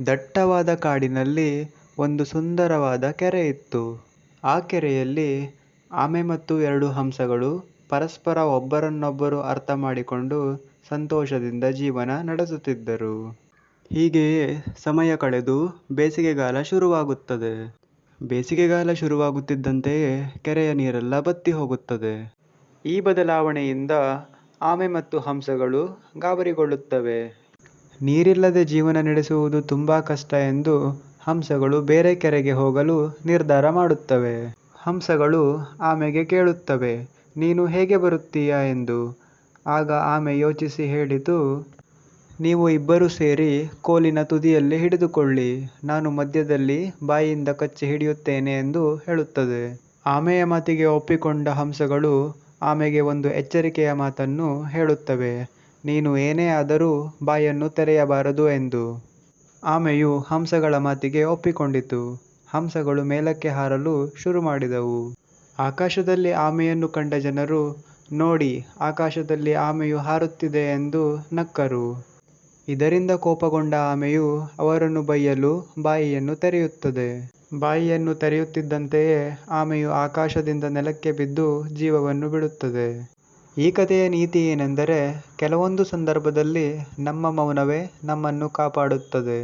ದಟ್ಟವಾದ ಕಾಡಿನಲ್ಲಿ ಒಂದು ಸುಂದರವಾದ ಕೆರೆ ಇತ್ತು. ಆ ಕೆರೆಯಲ್ಲಿ ಆಮೆ ಮತ್ತು ಎರಡು ಹಂಸಗಳು ಪರಸ್ಪರ ಒಬ್ಬರನ್ನೊಬ್ಬರು ಅರ್ಥ ಮಾಡಿಕೊಂಡು ಸಂತೋಷದಿಂದ ಜೀವನ ನಡೆಸುತ್ತಿದ್ದರು. ಹೀಗೆಯೇ ಸಮಯ ಕಳೆದು ಬೇಸಿಗೆಗಾಲ ಶುರುವಾಗುತ್ತದೆ. ಬೇಸಿಗೆಗಾಲ ಶುರುವಾಗುತ್ತಿದ್ದಂತೆಯೇ ಕೆರೆಯ ನೀರೆಲ್ಲ ಬತ್ತಿ ಹೋಗುತ್ತದೆ. ಈ ಬದಲಾವಣೆಯಿಂದ ಆಮೆ ಮತ್ತು ಹಂಸಗಳು ಗಾಬರಿಗೊಳ್ಳುತ್ತವೆ. ನೀರಿಲ್ಲದೆ ಜೀವನ ನಡೆಸುವುದು ತುಂಬಾ ಕಷ್ಟ ಎಂದು ಹಂಸಗಳು ಬೇರೆ ಕೆರೆಗೆ ಹೋಗಲು ನಿರ್ಧಾರ ಮಾಡುತ್ತವೆ. ಹಂಸಗಳು ಆಮೆಗೆ ಕೇಳುತ್ತವೆ, ನೀನು ಹೇಗೆ ಬರುತ್ತೀಯ ಎಂದು. ಆಗ ಆಮೆ ಯೋಚಿಸಿ ಹೇಳಿತು, ನೀವು ಇಬ್ಬರೂ ಸೇರಿ ಕೋಲಿನ ತುದಿಯಲ್ಲಿ ಹಿಡಿದುಕೊಳ್ಳಿ, ನಾನು ಮಧ್ಯದಲ್ಲಿ ಬಾಯಿಯಿಂದ ಕಚ್ಚಿ ಹಿಡಿಯುತ್ತೇನೆ ಎಂದು ಹೇಳುತ್ತದೆ. ಆಮೆಯ ಮಾತಿಗೆ ಒಪ್ಪಿಕೊಂಡ ಹಂಸಗಳು ಆಮೆಗೆ ಒಂದು ಎಚ್ಚರಿಕೆಯ ಮಾತನ್ನು ಹೇಳುತ್ತವೆ ನೀನು ಏನೇ ಆದರೂ ಬಾಯನ್ನು ತೆರೆಯಬಾರದು ಎಂದು. ಆಮೆಯು ಹಂಸಗಳ ಮಾತಿಗೆ ಒಪ್ಪಿಕೊಂಡಿತು. ಹಂಸಗಳು ಮೇಲಕ್ಕೆ ಹಾರಲು ಶುರು ಮಾಡಿದವು ಆಕಾಶದಲ್ಲಿ ಆಮೆಯನ್ನು ಕಂಡ ಜನರು, ನೋಡಿ, ಆಕಾಶದಲ್ಲಿ ಆಮೆಯು ಹಾರುತ್ತಿದೆ ಎಂದು ನಕ್ಕರು. ಇದರಿಂದ ಕೋಪಗೊಂಡ ಆಮೆಯು ಅವರನ್ನು ಬೈಯಲು ಬಾಯಿಯನ್ನು ತೆರೆಯುತ್ತದೆ. ಬಾಯಿಯನ್ನು ತೆರೆಯುತ್ತಿದ್ದಂತೆಯೇ ಆಮೆಯು ಆಕಾಶದಿಂದ ನೆಲಕ್ಕೆ ಬಿದ್ದು ಜೀವವನ್ನು ಬಿಡುತ್ತದೆ. ಈ ಕಥೆಯ ನೀತಿ ಏನೆಂದರೆ ಕೆಲವೊಂದು ಸಂದರ್ಭದಲ್ಲಿ ನಮ್ಮ ಮೌನವೇ ನಮ್ಮನ್ನು ಕಾಪಾಡುತ್ತದೆ.